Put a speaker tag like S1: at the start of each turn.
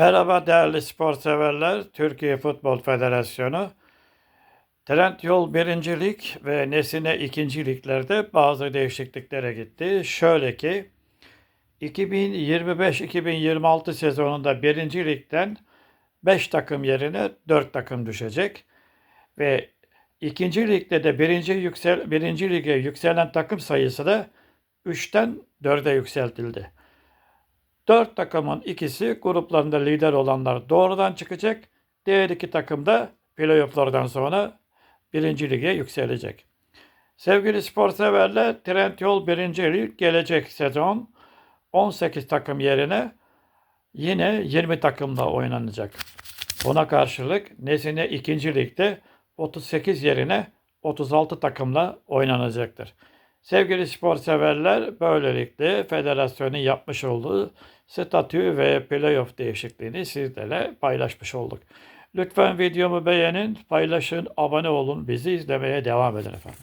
S1: Merhaba değerli spor severler. Türkiye Futbol Federasyonu Trendyol 1. Lig ve Nesine 2. Liglerde bazı değişikliklere gitti. Şöyle ki 2025-2026 sezonunda 1. Lig'den 5 takım yerine 4 takım düşecek. Ve 2. Lig'de de 1. Yüksel, 1. Lig'e yükselen takım sayısı da 3'ten 4'e yükseltildi. Dört takımın ikisi gruplarında lider olanlar doğrudan çıkacak. Diğer iki takım da playofflardan sonra birinci lige yükselecek. Sevgili spor severler, Trendyol birinci lig gelecek sezon 18 takım yerine yine 20 takımla oynanacak. Buna karşılık Nesine 2. ligde 38 yerine 36 takımla oynanacaktır. Sevgili spor severler, böylelikle federasyonun yapmış olduğu statü ve playoff değişikliğini sizlerle paylaşmış olduk. Lütfen videomu beğenin, paylaşın, abone olun, bizi izlemeye devam edin efendim.